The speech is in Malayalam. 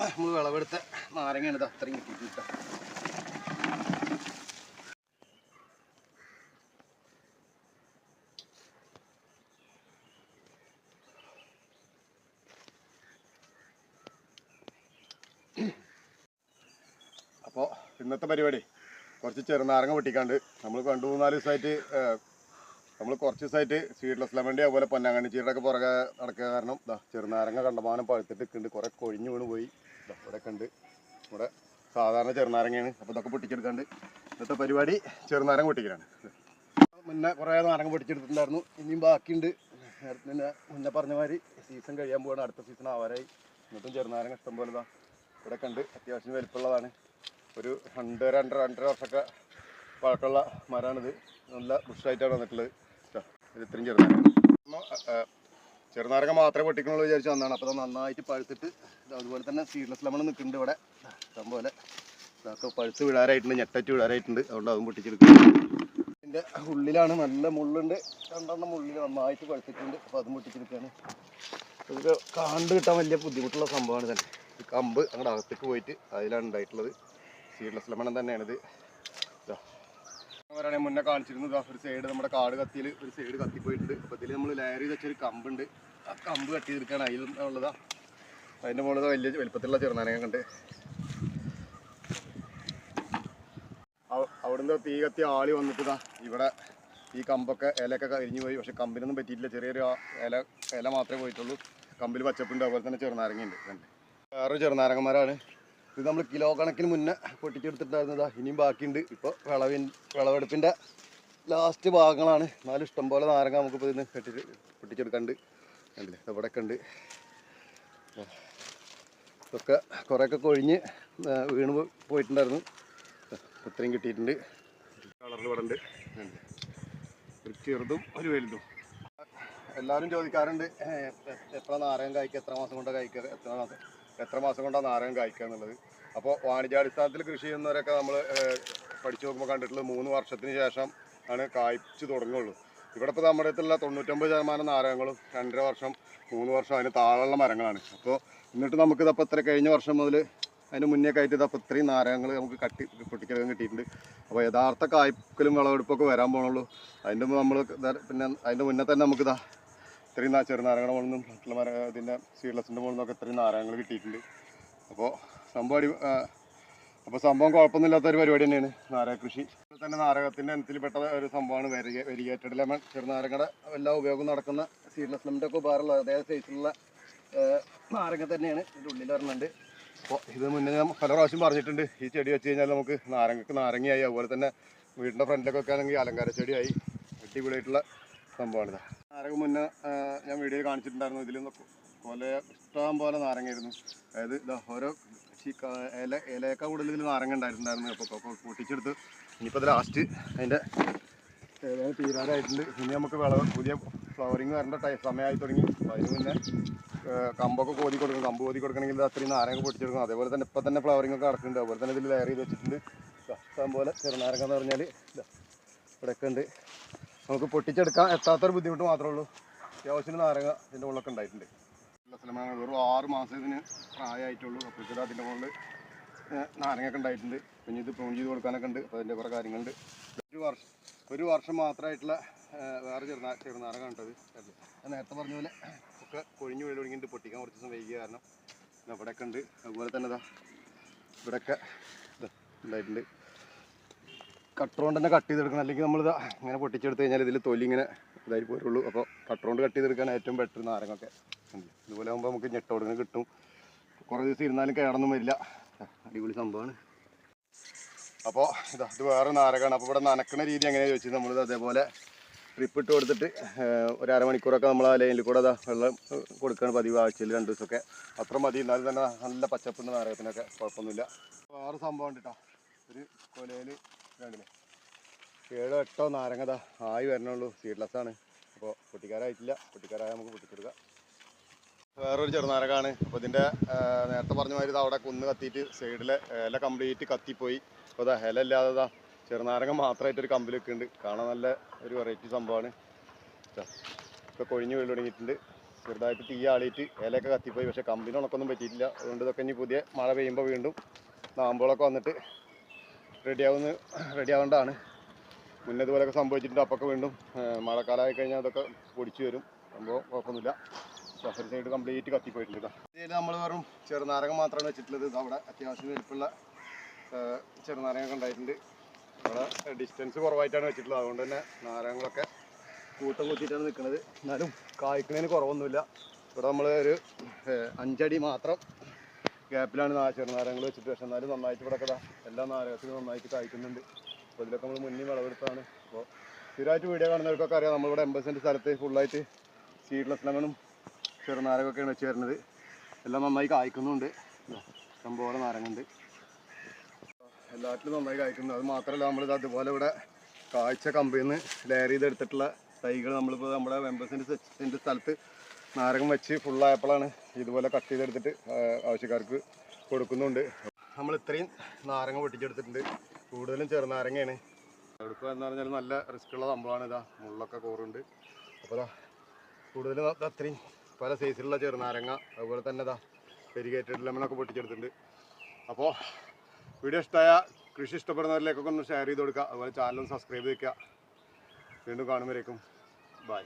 നമ്മൾ വിളവെടുത്ത നാരങ്ങയാണ് ഇത് അത്രയും കിട്ടിയിട്ട് അപ്പോൾ ഇന്നത്തെ പരിപാടി കുറച്ച് ചെറുനാരങ്ങ പൊട്ടിക്കാണ്ട് നമ്മൾ രണ്ട് മൂന്നാൽ ദിവസമായിട്ട് നമ്മൾ കുറച്ച് ദിവസമായിട്ട് സീഡ്ലെസ് ലെമണ്ടി അതുപോലെ പൊന്നാങ്കണ്ണി ചീരടൊക്കെ പുറകെ നടക്കുക കാരണം ഇതാ ചെറുനാരങ്ങ കണ്ടമാനം പഴുത്തിട്ട് നിൽക്കുന്നുണ്ട് കുറേ കൊഴിഞ്ഞു വീണ് പോയി. ഇവിടെ കണ്ട് ഇവിടെ സാധാരണ ചെറുനാരങ്ങയാണ്. അപ്പോൾ ഇതൊക്കെ പൊട്ടിച്ചെടുക്കാണ്ട് ഇന്നത്തെ പരിപാടി ചെറുനാരങ്ങ പൊട്ടിക്കലാണ്. മുന്നേ കുറേ നാരങ്ങ പൊട്ടിച്ചെടുത്തിട്ടുണ്ടായിരുന്നു. ഇനിയും ബാക്കിയുണ്ട്. തന്നെ മുന്നേ പറഞ്ഞ മാതിരി സീസൺ കഴിയാൻ പോവാണ്. അടുത്ത സീസൺ ആവാറായി. എന്നിട്ടും ചെറുനാരങ്ങ ഇഷ്ടം പോലെ ഇതാ ഇവിടെ കണ്ട് അത്യാവശ്യം വലിപ്പമുള്ളതാണ്. ഒരു രണ്ട് രണ്ടര രണ്ടര വർഷമൊക്കെ പഴക്കമുള്ള മരമാണിത് നല്ല ബുഷായിട്ടാണ് വന്നിട്ടുള്ളത്. ട്ടോ, ഇത് ഇത്രയും ചെറുനാരങ്ങ ചെറുനാരങ്ങ മാത്രമേ പൊട്ടിക്കണുള്ളൂ വിചാരിച്ച് വന്നതാണ്. അപ്പോൾ നന്നായിട്ട് പഴുത്തിട്ട് അതുപോലെ തന്നെ സീഡ്ലെസ് ലെമൺ നിൽക്കുന്നുണ്ട് ഇവിടെ. ഇഷ്ടം പോലെ ഇതൊക്കെ പഴുത്ത് വിടാറായിട്ടുണ്ട് ഞെട്ടറ്റ് വിടാറായിട്ടുണ്ട്. അതുകൊണ്ട് അതും പൊട്ടിച്ചെടുക്കും ഇതിന്റെ ഉള്ളിലാണ് നല്ല മുള്ളുണ്ട്. രണ്ടെണ്ണം മുള്ളിൽ നന്നായിട്ട് പഴുത്തിട്ടുണ്ട്. അപ്പോൾ അതും പൊട്ടിച്ചെടുക്കുകയാണ്. ഇത് കാണ്ട് കിട്ടാൻ വലിയ ബുദ്ധിമുട്ടുള്ള സംഭവമാണ് തന്നെ. കമ്പ് അങ്ങോട്ട് അകത്തേക്ക് പോയിട്ട് അതിലാണ് ഉണ്ടായിട്ടുള്ളത്. സീഡ്ലെസ് ലെമൺ തന്നെയാണിത്. പറയുകയാണെങ്കിൽ മുന്നേ കാണിച്ചിരുന്നു ഇതാ ഒരു സൈഡ് നമ്മുടെ കാട് കത്തിയിൽ ഒരു സൈഡ് കത്തിപ്പോയിട്ടുണ്ട്. അപ്പോൾ ഇതിൽ നമ്മൾ ലെയർ ചെയ്ത് വെച്ചൊരു കമ്പുണ്ട്. ആ കമ്പ് കട്ടി തീർക്കാണ് അതിൽ ഉള്ളതാ. അതിന്റെ മുകളിൽ വലിയ വലുപ്പത്തിലുള്ള ചെറുനാരങ്ങ കണ്ട്. അവ- അവിടുന്ന് തീ കത്തി ആളി വന്നിട്ടതാ ഇവിടെ ഈ കമ്പൊക്കെ ഇലയൊക്കെ കരിഞ്ഞു പോയി. പക്ഷെ കമ്പിനൊന്നും പറ്റിയിട്ടില്ല. ചെറിയൊരു ഇല ഇല മാത്രമേ പോയിട്ടുള്ളൂ. കമ്പിൽ പച്ചപ്പുണ്ട്. അതുപോലെ തന്നെ ചെറുനാരങ്ങയുണ്ട്. വേറൊരു ചെറുനാരങ്ങന്മാരാണ്. ഇത് നമ്മൾ കിലോ കണക്കിന് മുന്നേ പൊട്ടിച്ചെടുത്തിട്ടുണ്ടായിരുന്നതാ ഇനിയും ബാക്കിയുണ്ട്. ഇപ്പോൾ വിളവിൻ വിളവെടുപ്പിന്റെ ലാസ്റ്റ് ഭാഗങ്ങളാണ്. എന്നാലും ഇഷ്ടംപോലെ നാരങ്ങ നമുക്കിപ്പോൾ ഇതിന് കെട്ടിട്ട് പൊട്ടിച്ചെടുക്കാണ്ട്. കണ്ടില്ലേ? ഇവിടെയൊക്കെ ഉണ്ട്. ഇതൊക്കെ കുറേയൊക്കെ കൊഴിഞ്ഞ് വീണ് പോയിട്ടുണ്ടായിരുന്നു. ഇത്രയും കിട്ടിയിട്ടുണ്ട്. കളറിൽ ഇവിടെ ഉണ്ട്. ഒരു ചെറുതും ഒരു വലുതും. എല്ലാവരും ചോദിക്കാറുണ്ട് എത്ര നാരകം കായ്ക്കുക എത്ര മാസം കൊണ്ട് കായ്ക്കുക എത്ര മാസം? എത്ര മാസം കൊണ്ടാണ് നാരകം കായ്ക്കുക എന്നുള്ളത്? അപ്പോൾ വാണിജ്യാടിസ്ഥാനത്തിൽ കൃഷി ചെയ്യുന്നവരൊക്കെ നമ്മൾ പഠിച്ചു നോക്കുമ്പോൾ കണ്ടിട്ടുള്ളത് മൂന്ന് വർഷത്തിന് ശേഷം ആണ് കായ്ച്ചു തുടങ്ങുള്ളൂ. ഇവിടെ ഇപ്പോൾ നമ്മുടെ അടുത്തുള്ള തൊണ്ണൂറ്റൊമ്പത് ശതമാനം നാരകങ്ങളും രണ്ടര വർഷം മൂന്ന് വർഷം അതിന് താഴെയുള്ള മരങ്ങളാണ്. അപ്പോൾ എന്നിട്ട് നമുക്ക് ഇതപ്പോൾ ഇത്ര കഴിഞ്ഞ വർഷം മുതൽ അതിന് മുന്നേ ആയിട്ട് ഇതപ്പോൾ ഇത്രയും നാരകങ്ങൾ നമുക്ക് കട്ടി പൊട്ടിക്കലും കിട്ടിയിട്ടുണ്ട്. അപ്പോൾ യഥാർത്ഥ കായ്ക്കലും വിളവെടുപ്പൊക്കെ വരാൻ പോകണുള്ളൂ അതിന്റെ നമ്മൾ പിന്നെ അതിന്റെ മുന്നേ തന്നെ നമുക്കിതാ ഇത്രയും നാ- ചെറുനാരങ്ങളുടെ മുകളിൽ നിന്നും മറ്റുള്ള മര ഇതിന്റെ സീഡ്ലെസിന്റെ മുകളിൽ നിന്നൊക്കെ ഇത്രയും നാരങ്ങൾ കിട്ടിയിട്ടുണ്ട്. അപ്പോൾ സംഭവം അടി അപ്പോൾ സംഭവം കുഴപ്പമൊന്നുമില്ലാത്ത ഒരു പരിപാടി തന്നെയാണ് നാരക കൃഷി. തന്നെ നാരകത്തിന്റെ ഇനത്തിൽപ്പെട്ട ഒരു സംഭവമാണ് വെരിഗ വെരിഗേറ്റഡ് ലെമൺ ചെറുനാരങ്ങയുടെ എല്ലാ ഉപയോഗം നടക്കുന്ന സീഡ്ലെസ് ലെമന്റെ ഒക്കെ ഉപകാരമുള്ള അതേ സൈസിലുള്ള നാരങ്ങ തന്നെയാണ് ഇതിന്റെ ഉള്ളിൽ വരുന്നുണ്ട് അപ്പോൾ ഇത് മുന്നേ ഞാൻ പല പ്രാവശ്യം പറഞ്ഞിട്ടുണ്ട്. ഈ ചെടി വെച്ച് കഴിഞ്ഞാൽ നമുക്ക് നാരങ്ങക്ക് നാരങ്ങയായി. അതുപോലെ തന്നെ വീടിന്റെ ഫ്രണ്ടിലൊക്കെ വെക്കുകയാണെങ്കിൽ അലങ്കാര ചെടിയായി. അടിപൊളിയായിട്ടുള്ള സംഭവമാണിത്. നാരങ്ങ മുന്നേ ഞാൻ വീഡിയോയിൽ കാണിച്ചിട്ടുണ്ടായിരുന്നു. ഇതിൽ കൊല ഇഷ്ടം പോലെ നാരങ്ങയായിരുന്നു. അതായത് ഇതാ ഓരോ ഇല ഇലയൊക്കെ കൂടുതൽ ഇതിൽ നാരങ്ങ ഉണ്ടായിട്ടുണ്ടായിരുന്നു. അപ്പോൾ അപ്പോൾ പൊട്ടിച്ചെടുത്ത് ഇനിയിപ്പോൾ അത് ലാസ്റ്റ് അതിന്റെ ഏതായാലും തീരാറായിട്ടുണ്ട്. ഇനി നമുക്ക് വിളവ് പുതിയ ഫ്ലവറിങ് വരേണ്ട ടൈം സമയമായി തുടങ്ങി. അതിന് മുന്നേ കമ്പൊക്കെ കോതി കൊടുക്കണം കമ്പ് കോതി കൊടുക്കണമെങ്കിൽ അത്രയും നാരങ്ങ പൊട്ടിച്ചെടുക്കണം അതേപോലെ തന്നെ ഇപ്പം തന്നെ ഫ്ലവറിങ് ഒക്കെ നടക്കുന്നുണ്ട്. അതുപോലെ തന്നെ ഇതിൽ ലെയർ ചെയ്ത് വെച്ചിട്ടുണ്ട്. ഇഷ്ടം പോലെ ചെറുനാരങ്ങ എന്ന് പറഞ്ഞാൽ ഇവിടെയൊക്കെ ഉണ്ട്. നമുക്ക് പൊട്ടിച്ചെടുക്കാൻ എത്താത്തൊരു ബുദ്ധിമുട്ട് മാത്രമേ ഉള്ളൂ. അത്യാവശ്യത്തിന് നാരങ്ങ ഇതിന്റെ ഉള്ളൊക്കെ ഉണ്ടായിട്ടുണ്ട്. സ്ഥലമാണ് വെറും ആറ് മാസം ഇതിന് പ്രായമായിട്ടുള്ളൂ അപ്പോഴത്തേക്കും അതിന്റെ മുകളിൽ നാരങ്ങയൊക്കെ ഉണ്ടായിട്ടുണ്ട്. പിന്നെ ഇത് പ്രൂൺ ചെയ്ത് കൊടുക്കാനൊക്കെ ഉണ്ട്. അപ്പോൾ അതിന്റെ കുറേ കാര്യങ്ങളുണ്ട്. ഒരു വർഷം ഒരു വർഷം മാത്രമായിട്ടുള്ള വേറെ ചെറുനാ ചെറുനാരങ്ങ കണ്ടത്. നേരത്തെ പറഞ്ഞ പോലെ ഒക്കെ കൊഴിഞ്ഞ് വീട് തുടങ്ങിയിട്ട് പൊട്ടിക്കാൻ കുറച്ച് ദിവസം വൈകിയ കാരണം ഇവിടെയൊക്കെ ഉണ്ട്. അതുപോലെ തന്നെ ഇതാ ഇവിടെയൊക്കെ ഉണ്ടായിട്ടുണ്ട്. കട്ടർ കൊണ്ട് തന്നെ കട്ട് ചെയ്തെടുക്കണം. അല്ലെങ്കിൽ നമ്മൾ ഇങ്ങനെ പൊട്ടിച്ചെടുത്ത് കഴിഞ്ഞാൽ ഇതിൽ തൊലി ഇങ്ങനെ ഇതായി പോരുള്ളൂ. അപ്പോൾ കട്ടറോണ്ട് കട്ട് ചെയ്തെടുക്കാൻ ഏറ്റവും ബെറ്റർ നാരങ്ങൊക്കെ. ഇതുപോലെ ആകുമ്പോൾ നമുക്ക് ഞെട്ടോടുങ്ങനെ കിട്ടും. കുറേ ദിവസം ഇരുന്നാലും കേടൊന്നും വരില്ല. അടിപൊളി സംഭവമാണ് അപ്പോൾ ഇതാ ഇത് വേറെ നാരകമാണ് അപ്പോൾ ഇവിടെ നനക്കുന്ന രീതി എങ്ങനെയാണെന്ന് ചോദിച്ചത്? നമ്മളിത് അതേപോലെ ട്രിപ്പ് ഇട്ട് കൊടുത്തിട്ട് ഒരു അരമണിക്കൂറൊക്കെ നമ്മൾ ആ ലൈനിൽ കൂടെ അതാ വെള്ളം കൊടുക്കുകയാണ് പതിവ്. ആഴ്ചയിൽ രണ്ട് ദിവസമൊക്കെ. അത്ര മതി. എന്നാലും തന്നെ നല്ല പച്ചപ്പുണ്ട് നാരകത്തിനൊക്കെ കുഴപ്പമൊന്നുമില്ല. വേറെ സംഭവം ഉണ്ട് കേട്ടോ ഒരു കൊലയിൽ ഏഴോ എട്ടോ നാരങ്ങത ആയി വരണുള്ളൂ. സീഡ്ലെസ് ആണ്. അപ്പോൾ പൊട്ടിക്കാരായിട്ടില്ല പൊട്ടിക്കാരായ നമുക്ക് പൊട്ടിച്ചെടുക്കാം. വേറൊരു ചെറുനാരകാണ് അപ്പോൾ ഇതിന്റെ നേരത്തെ പറഞ്ഞ മാതിരി അവിടെ കുന്ന് കത്തിയിട്ട് സൈഡിലെ ഇല കംപ്ലീറ്റ് കത്തിപ്പോയി. അപ്പോൾ അതാ ഇല ഇല്ലാതെ ഇതാ ചെറുനാരങ്ങ മാത്രമായിട്ടൊരു കമ്പിൽ വെക്കുന്നുണ്ട് കാണാൻ നല്ല ഒരു വെറൈറ്റി സംഭവമാണ്. ഇപ്പോൾ കൊഴിഞ്ഞ് വീട് തുടങ്ങിയിട്ടുണ്ട്. ചെറുതായിട്ട് തീ ആളിയിട്ട് ഇലയൊക്കെ കത്തിപ്പോയി. പക്ഷേ കമ്പിന് ഉണക്കൊന്നും പറ്റിയിട്ടില്ല. അതുകൊണ്ട് ഇതൊക്കെ ഇനി പുതിയ മഴ പെയ്യുമ്പോൾ വീണ്ടും നാമ്പുകളൊക്കെ വന്നിട്ട് റെഡിയാവുന്ന റെഡിയാവേണ്ടതാണ്. മുന്നേ ഇതുപോലെയൊക്കെ സംഭവിച്ചിട്ടുണ്ട്. അപ്പൊക്കെ വീണ്ടും മഴക്കാലമായി കഴിഞ്ഞാൽ അതൊക്കെ പൊടിച്ചു വരും. സംഭവം കുഴപ്പമൊന്നുമില്ല. സഫരി സൈഡ് കംപ്ലീറ്റ് കത്തിപ്പോയിട്ടുണ്ട് കേട്ടോ നമ്മൾ വെറും ചെറുനാരകം മാത്രമാണ് വെച്ചിട്ടുള്ളത്. അവിടെ അത്യാവശ്യം വലിപ്പുള്ള ചെറുനാരകമൊക്കെ ഉണ്ടായിട്ടുണ്ട്. അവിടെ ഡിസ്റ്റൻസ് കുറവായിട്ടാണ് വെച്ചിട്ടുള്ളത്. അതുകൊണ്ട് തന്നെ നാരങ്ങളൊക്കെ കൂട്ടം കുത്തിയിട്ടാണ് നിൽക്കുന്നത് എന്നാലും കായ്ക്കുന്നതിന് കുറവൊന്നുമില്ല. ഇവിടെ നമ്മൾ ഒരു അഞ്ചടി മാത്രം ഗ്യാപ്പിലാണ് ചെറുനാരങ്ങൾ വെച്ചിട്ട്. പക്ഷെ എന്നാലും നന്നായിട്ട് ഇവിടെ കഥ എല്ലാ നാരകത്തിനും നന്നായിട്ട് കായ്ക്കുന്നുണ്ട്. അപ്പോൾ ഇതിലൊക്കെ നമ്മൾ മുന്നിൽ വിളവെടുത്താണ്. അപ്പോൾ സ്ഥിരമായിട്ട് വീഡിയോ കാണുന്നവർക്കൊക്കെ അറിയാം. നമ്മളിവിടെ എൺപത് സെന്റ് സ്ഥലത്ത് ഫുള്ളായിട്ട് സീഡ്ലെസ് ലെമണും ചെറുനാരകമൊക്കെയാണ് വെച്ച് വരുന്നത്. എല്ലാം നന്നായി കായ്ക്കുന്നുണ്ട്. സംഭവം നാരങ്ങുണ്ട്. എല്ലാറ്റിലും നന്നായി കായ്ക്കുന്നുണ്ട്. അത് മാത്രമല്ല നമ്മളിത് അതുപോലെ ഇവിടെ കാഴ്ച കമ്പിന്ന് നിന്ന് ലെയർ ചെയ്തെടുത്തിട്ടുള്ള തൈകൾ നമ്മളിപ്പോൾ നമ്മുടെ എൺപത് സെന്റ് സെന്റ് സ്ഥലത്ത് നാരകം വെച്ച് ഫുള്ളായപ്പോഴാണ് ഇതുപോലെ കട്ട് ചെയ്തെടുത്തിട്ട് ആവശ്യക്കാർക്ക് കൊടുക്കുന്നുണ്ട്. നമ്മൾ ഇത്രയും നാരങ്ങ പൊട്ടിച്ചെടുത്തിട്ടുണ്ട്. കൂടുതലും ചെറുനാരങ്ങയാണ് എടുക്കുക എന്ന് പറഞ്ഞാൽ നല്ല റിസ്ക് ഉള്ള സംഭവമാണ് ഇതാ. മുള്ളൊക്കെ കോറുണ്ട് അപ്പോൾ ഇതാ കൂടുതലും അത്രയും പല സൈസിലുള്ള ചെറുനാരങ്ങ അതുപോലെ തന്നെ ഇതാ പെരികേറ്റഡ് ലെമണൊക്കെ പൊട്ടിച്ചെടുത്തിട്ടുണ്ട്. അപ്പോൾ വീഡിയോ ഇഷ്ടമായ കൃഷി ഇഷ്ടപ്പെടുന്നവരിലേക്കൊക്കെ ഒന്ന് ഷെയർ ചെയ്ത് കൊടുക്കുക. അതുപോലെ ചാനലും സബ്സ്ക്രൈബ് ചെയ്യുക വീണ്ടും കാണുമ്പോഴേക്കും ബൈ